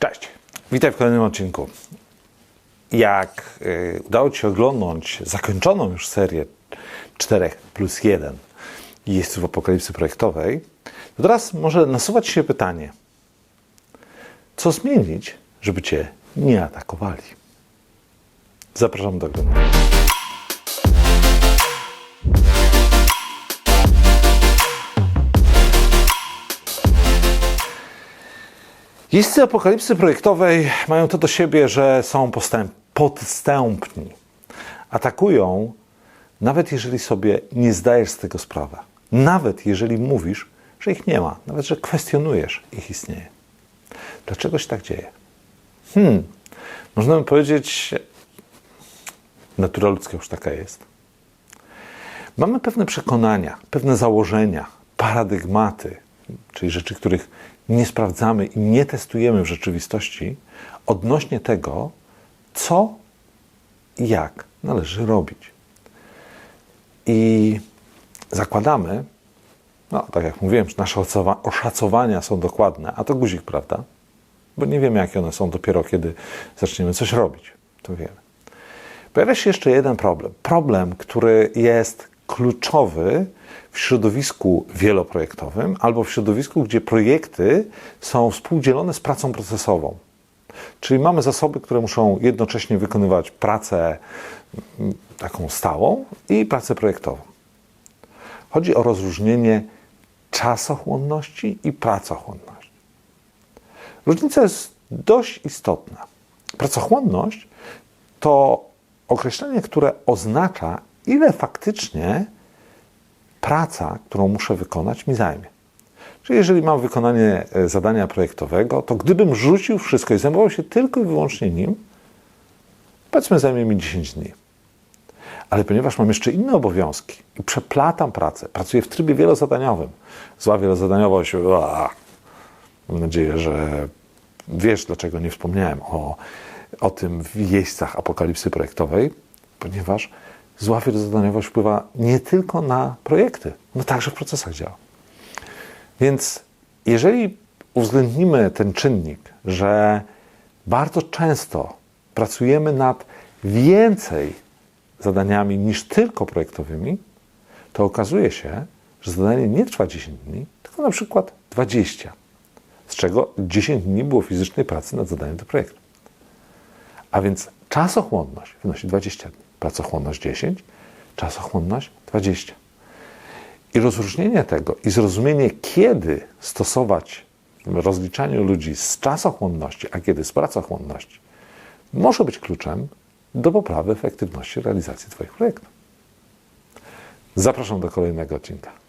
Cześć, witaj w kolejnym odcinku. Jak y, udało Ci się oglądnąć zakończoną już serię 4 plus 1 jeźdźców apokalipsy projektowej, to teraz może nasuwać się pytanie, co zmienić, żeby Cię nie atakowali? Zapraszam do oglądania. Jeźdźcy apokalipsy projektowej mają to do siebie, że są postęp, podstępni. Atakują, nawet jeżeli sobie nie zdajesz z tego sprawy. Nawet jeżeli mówisz, że ich nie ma. Nawet, że kwestionujesz ich istnienie. Dlaczego się tak dzieje? Hmm, można by powiedzieć, natura ludzka już taka jest. Mamy pewne przekonania, pewne założenia, paradygmaty, czyli rzeczy, których nie sprawdzamy i nie testujemy w rzeczywistości, odnośnie tego, co i jak należy robić. I zakładamy, no tak jak mówiłem, że nasze oszacowania są dokładne, a to guzik, prawda? Bo nie wiemy, jakie one są dopiero kiedy zaczniemy coś robić. To wiemy. Pojawia się jeszcze jeden problem. Problem, który jest kluczowy w środowisku wieloprojektowym albo w środowisku, gdzie projekty są współdzielone z pracą procesową. Czyli mamy zasoby, które muszą jednocześnie wykonywać pracę mm, taką stałą i pracę projektową. Chodzi o rozróżnienie czasochłonności i pracochłonności. Różnica jest dość istotna. Pracochłonność to określenie, które oznacza, ile faktycznie praca, którą muszę wykonać, mi zajmie. Czyli jeżeli mam wykonanie e, zadania projektowego, to gdybym rzucił wszystko i zajmował się tylko i wyłącznie nim, powiedzmy zajmie mi 10 dni. Ale ponieważ mam jeszcze inne obowiązki i przeplatam pracę, pracuję w trybie wielozadaniowym, zła wielozadaniowość, mam nadzieję, że wiesz, dlaczego nie wspomniałem o, o tym w jeźdźcach apokalipsy projektowej, ponieważ zła wielozadaniowość wpływa nie tylko na projekty, no także w procesach działa. Więc jeżeli uwzględnimy ten czynnik, że bardzo często pracujemy nad więcej zadaniami niż tylko projektowymi, to okazuje się, że zadanie nie trwa 10 dni, tylko na przykład 20, z czego 10 dni było fizycznej pracy nad zadaniem do projektu. A więc czasochłonność wynosi 20 dni, pracochłonność 10, czasochłonność 20. I rozróżnienie tego i zrozumienie, kiedy stosować w rozliczaniu ludzi z czasochłonności, a kiedy z pracochłonności, może być kluczem do poprawy efektywności realizacji Twoich projektów. Zapraszam do kolejnego odcinka.